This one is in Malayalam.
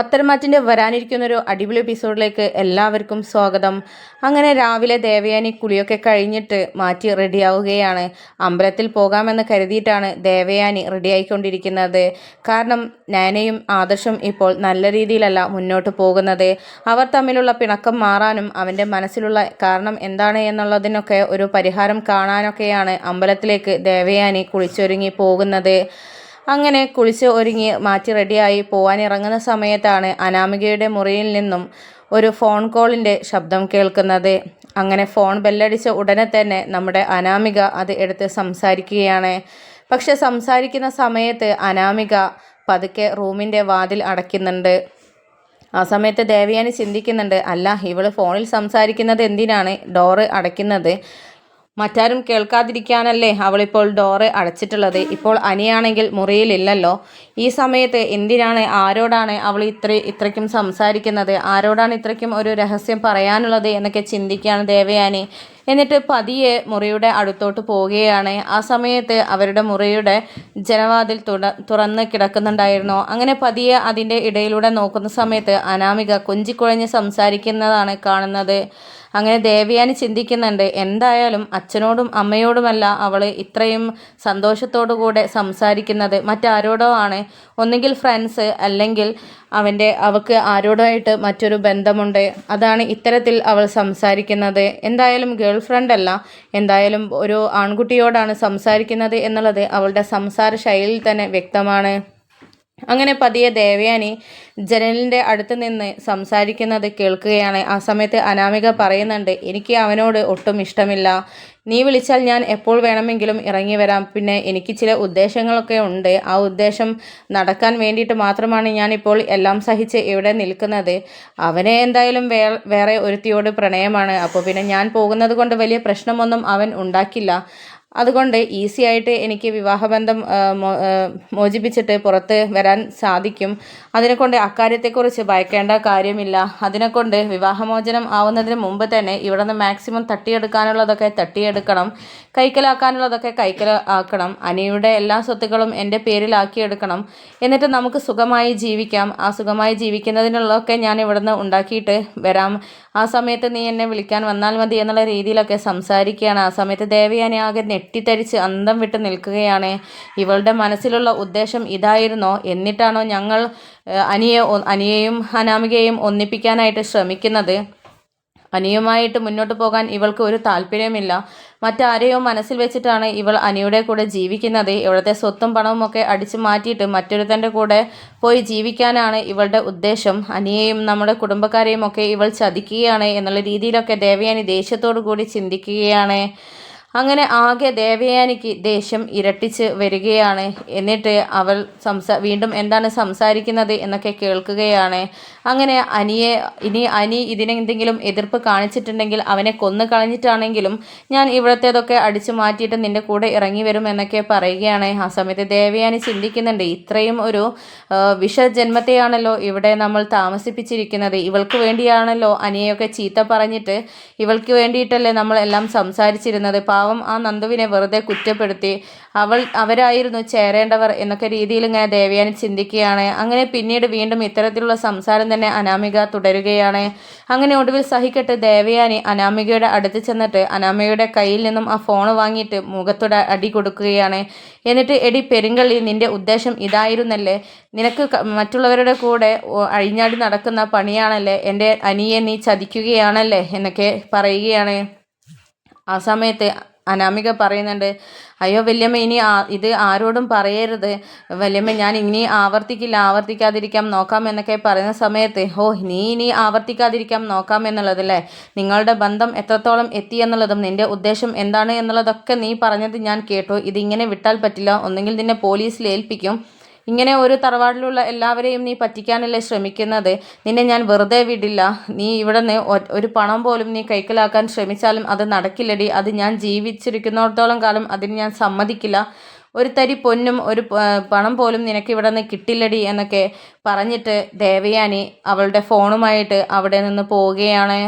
പത്തരമാറ്റിന്റെ വരാനിരിക്കുന്ന ഒരു അടിപൊളി എപ്പിസോഡിലേക്ക് എല്ലാവർക്കും സ്വാഗതം. അങ്ങനെ രാവിലെ ദേവയാനി കുളിയൊക്കെ കഴിഞ്ഞിട്ട് മാറ്റി റെഡിയാവുകയാണ്. അമ്പലത്തിൽ പോകാമെന്ന് കരുതിയിട്ടാണ് ദേവയാനി റെഡിയായിക്കൊണ്ടിരിക്കുന്നത്. കാരണം നാനയും ആദർശം ഇപ്പോൾ നല്ല രീതിയിലല്ല മുന്നോട്ട് പോകുന്നത്. അവർ തമ്മിലുള്ള പിണക്കം മാറാനും അവന്റെ മനസ്സിലുള്ള കാരണം എന്താണ് എന്നുള്ളതിനൊക്കെ ഒരു പരിഹാരം കാണാനൊക്കെയാണ് അമ്പലത്തിലേക്ക് ദേവയാനി കുളിച്ചൊരുങ്ങി പോകുന്നത്. അങ്ങനെ കുളിച്ച് ഒരുങ്ങി മാറ്റി റെഡിയായി പോവാൻ ഇറങ്ങുന്ന സമയത്താണ് അനാമികയുടെ മുറിയിൽ നിന്നും ഒരു ഫോൺ കോളിന്റെ ശബ്ദം കേൾക്കുന്നത്. അങ്ങനെ ഫോൺ ബെല്ലടിച്ച ഉടനെ തന്നെ നമ്മുടെ അനാമിക അത് എടുത്ത് സംസാരിക്കുകയാണ്. പക്ഷെ സംസാരിക്കുന്ന സമയത്ത് അനാമിക പതുക്കെ റൂമിന്റെ വാതിൽ അടയ്ക്കുന്നുണ്ട്. ആ സമയത്ത് ദേവയാനി ചിന്തിക്കുന്നുണ്ട് അല്ല ഇവൾ ഫോണിൽ സംസാരിക്കുന്നത് എന്തിനാണ്? ഡോറ് അടയ്ക്കുന്നത്. മറ്റാരും കേൾക്കാതിരിക്കാനല്ലേ അവളിപ്പോൾ ഡോറ് അടച്ചിട്ടുള്ളത്. ഇപ്പോൾ അനിയാണെങ്കിൽ മുറിയിലില്ലല്ലോ. ഈ സമയത്ത് എന്തിനാണ് ആരോടാണ് അവൾ ഇത്ര ഇത്രയ്ക്കും സംസാരിക്കുന്നത്? ആരോടാണ് ഇത്രയ്ക്കും ഒരു രഹസ്യം പറയാനുള്ളത് എന്നൊക്കെ ചിന്തിക്കുകയാണ് ദേവയാനി. എന്നിട്ട് പതിയെ മുറിയുടെ അടുത്തോട്ട് പോവുകയാണ്. ആ സമയത്ത് അവരുടെ മുറിയുടെ ജനവാതിൽ തുറ തുറന്ന് കിടക്കുന്നുണ്ടായിരുന്നു. അങ്ങനെ പതിയെ അതിന്റെ ഇടയിലൂടെ നോക്കുന്ന സമയത്ത് അനാമിക കൊഞ്ചിക്കുഴഞ്ഞ് സംസാരിക്കുന്നതാണ് കാണുന്നത്. അങ്ങനെ ദേവയാനി ചിന്തിക്കുന്നുണ്ട് എന്തായാലും അച്ഛനോടും അമ്മയോടുമല്ല അവൾ ഇത്രയും സന്തോഷത്തോടു കൂടെ സംസാരിക്കുന്നത്. മറ്റാരോടോ ആണ്. ഒന്നുകിൽ ഫ്രണ്ട്സ് അല്ലെങ്കിൽ അവന്റെ അവൾക്ക് ആരോടായിട്ട് മറ്റൊരു ബന്ധമുണ്ട്. അതാണ് ഇത്തരത്തിൽ അവൾ സംസാരിക്കുന്നത്. എന്തായാലും ഗേൾ ഫ്രണ്ട് അല്ല എന്തായാലും ഒരു ആൺകുട്ടിയോടാണ് സംസാരിക്കുന്നത് എന്നുള്ളത് അവളുടെ സംസാര ശൈലിയിൽ തന്നെ വ്യക്തമാണ്. അങ്ങനെ പതിയെ ദേവയാനി ജനലിന്റെ അടുത്ത് നിന്ന് സംസാരിക്കുന്നത് കേൾക്കുകയാണ്. ആ സമയത്ത് അനാമിക പറയുന്നുണ്ട് എനിക്ക് അവനോട് ഒട്ടും ഇഷ്ടമില്ല. നീ വിളിച്ചാൽ ഞാൻ എപ്പോൾ വേണമെങ്കിലും ഇറങ്ങി വരാം. പിന്നെ എനിക്ക് ചില ഉദ്ദേശങ്ങളൊക്കെ ഉണ്ട്. ആ ഉദ്ദേശം നടക്കാൻ വേണ്ടിയിട്ട് മാത്രമാണ് ഞാനിപ്പോൾ എല്ലാം സഹിച്ച് ഇവിടെ നിൽക്കുന്നത്. അവനെ എന്തായാലും വേ വേറെ ഒരുത്തിയോട് പ്രണയമാണ്. അപ്പോൾ പിന്നെ ഞാൻ പോകുന്നത് കൊണ്ട് വലിയ പ്രശ്നമൊന്നും അവൻ ഉണ്ടാക്കില്ല. അതുകൊണ്ട് ഈസി ആയിട്ട് എനിക്ക് വിവാഹബന്ധം മോചിപ്പിച്ചിട്ട് പുറത്ത് വരാൻ സാധിക്കും. അതിനെക്കൊണ്ട് അക്കാര്യത്തെക്കുറിച്ച് ഭയക്കേണ്ട കാര്യമില്ല. അതിനെക്കൊണ്ട് വിവാഹമോചനം ആവുന്നതിന് മുമ്പ് തന്നെ ഇവിടെ നിന്ന് മാക്സിമം തട്ടിയെടുക്കാനുള്ളതൊക്കെ തട്ടിയെടുക്കണം. കൈക്കലാക്കാനുള്ളതൊക്കെ കൈക്കലാക്കണം അനിയുടെ എല്ലാ സ്വത്തുക്കളും എന്റെ പേരിലാക്കിയെടുക്കണം. എന്നിട്ട് നമുക്ക് സുഖമായി ജീവിക്കാം. ആ സുഖമായി ജീവിക്കുന്നതിനുള്ളതൊക്കെ ഞാൻ ഇവിടുന്ന് ഉണ്ടാക്കിയിട്ട് വരാം. ആ സമയത്ത് നീ എന്നെ വിളിക്കാൻ വന്നാൽ മതി എന്നുള്ള രീതിയിലൊക്കെ സംസാരിക്കുകയാണ്. ആ സമയത്ത് ദേവയാനി ആകെ ഞെട്ടിത്തരിച്ച് അന്തം വിട്ട് നിൽക്കുകയാണ്. ഇവളുടെ മനസ്സിലുള്ള ഉദ്ദേശം ഇതായിരുന്നോ? എന്നിട്ടാണോ ഞങ്ങൾ അനിയെ അനിയെയും അനാമികയെയും ഒന്നിപ്പിക്കാനായിട്ട് ശ്രമിക്കുന്നത്? അനിയുമായിട്ട് മുന്നോട്ട് പോകാൻ ഇവൾക്ക് ഒരു താല്പര്യമില്ല. മറ്റാരെയോ മനസ്സിൽ വെച്ചിട്ടാണ് ഇവൾ അനിയുടെ കൂടെ ജീവിക്കുന്നത്. ഇവിടുത്തെ സ്വത്തും പണവും ഒക്കെ അടിച്ചു മാറ്റിയിട്ട് മറ്റൊരുത്തന്റെ കൂടെ പോയി ജീവിക്കാനാണ് ഇവളുടെ ഉദ്ദേശം. അനിയെയും നമ്മുടെ കുടുംബക്കാരെയും ഒക്കെ ഇവൾ ചതിക്കുകയാണ് എന്നുള്ള രീതിയിലൊക്കെ ദേവയാനി ദേഷ്യത്തോടു കൂടി ചിന്തിക്കുകയാണ്. അങ്ങനെ ആകെ ദേവയാനിക്ക് ദേഷ്യം ഇരട്ടിച്ച് വരികയാണ്. എന്നിട്ട് അവൾ സംസാ വീണ്ടും എന്താണ് സംസാരിക്കുന്നത് എന്നൊക്കെ കേൾക്കുകയാണ്. അങ്ങനെ അനിയെ ഇനി അനി ഇതിനെന്തെങ്കിലും എതിർപ്പ് കാണിച്ചിട്ടുണ്ടെങ്കിൽ അവനെ കൊന്നു കളഞ്ഞിട്ടാണെങ്കിലും ഞാൻ ഇവിടത്തേതൊക്കെ അടിച്ചു മാറ്റിയിട്ട് നിന്റെ കൂടെ ഇറങ്ങി വരും എന്നൊക്കെ പറയുകയാണ്. ആ സമയത്ത് ദേവയാനി ചിന്തിക്കുന്നുണ്ട് ഇത്രയും ഒരു വിഷജന്മത്തെയാണല്ലോ ഇവിടെ നമ്മൾ താമസിപ്പിച്ചിരിക്കുന്നത്. ഇവൾക്ക് വേണ്ടിയാണല്ലോ അനിയെയൊക്കെ ചീത്ത പറഞ്ഞിട്ട് ഇവൾക്ക് വേണ്ടിയിട്ടല്ലേ നമ്മൾ എല്ലാം സംസാരിച്ചിരുന്നത്. പാവം ആ നന്ദുവിനെ വെറുതെ കുറ്റപ്പെടുത്തി അവൾ അവരായിരുന്നു ചേരേണ്ടവർ എന്നൊക്കെ രീതിയിൽ ഇങ്ങനെ ദേവയാനി ചിന്തിക്കുകയാണ്. അങ്ങനെ പിന്നീട് വീണ്ടും ഇത്തരത്തിലുള്ള സംസാരം തന്നെ അനാമിക തുടരുകയാണ്. അങ്ങനെ ഒടുവിൽ സഹിക്കട്ട് ദേവയാനി അനാമികയുടെ അടുത്ത് ചെന്നിട്ട് അനാമികയുടെ കയ്യിൽ നിന്നും ആ ഫോൺ വാങ്ങിയിട്ട് മുഖത്തോടെ അടി കൊടുക്കുകയാണ്. എന്നിട്ട് എടി പെരുങ്കള്ളി നിന്റെ ഉദ്ദേശം ഇതായിരുന്നല്ലേ? നിനക്ക് മറ്റുള്ളവരുടെ കൂടെ അഴിഞ്ഞാടി നടക്കുന്ന പണിയാണല്ലേ? എന്റെ അനിയെ നീ ചതിക്കുകയാണല്ലേ? എന്നൊക്കെ പറയുകയാണ്. ആ സമയത്ത് അനാമിക പറയുന്നുണ്ട് അയ്യോ വല്യമ്മ ഇനി ഇത് ആരോടും പറയരുത്. വല്യമ്മ ഞാൻ ഇനി ആവർത്തിക്കില്ല ആവർത്തിക്കാതിരിക്കാം നോക്കാം എന്നൊക്കെ പറയുന്ന സമയത്ത് ഓ നീ ഇനി ആവർത്തിക്കാതിരിക്കാം നോക്കാം എന്നുള്ളതല്ലേ നിങ്ങളുടെ ബന്ധം എത്രത്തോളം എത്തി എന്നുള്ളതും നിന്റെ ഉദ്ദേശം എന്താണ് എന്നുള്ളതൊക്കെ നീ പറഞ്ഞത് ഞാൻ കേട്ടു. ഇതിങ്ങനെ വിട്ടാൽ പറ്റില്ല. ഒന്നെങ്കിൽ നിന്നെ പോലീസിൽ ഏൽപ്പിക്കും. ഇങ്ങനെ ഒരു തറവാടിലുള്ള എല്ലാവരെയും നീ പറ്റിക്കാനല്ലേ ശ്രമിക്കുന്നത്? നിന്നെ ഞാൻ വെറുതെ വിടില്ല. നീ ഇവിടെ നിന്ന് ഒരു പണം പോലും നീ കൈക്കലാക്കാൻ ശ്രമിച്ചാലും അത് നടക്കില്ലടി. അത് ഞാൻ ജീവിച്ചിരിക്കുന്നിടത്തോളം കാലം അതിന് ഞാൻ സമ്മതിക്കില്ല. ഒരു തരി പൊന്നും ഒരു പണം പോലും നിനക്ക് ഇവിടെ നിന്ന് കിട്ടില്ലടി എന്നൊക്കെ പറഞ്ഞിട്ട് ദേവയാനി അവളുടെ ഫോണുമായിട്ട് അവിടെ നിന്ന് പോവുകയാണ്.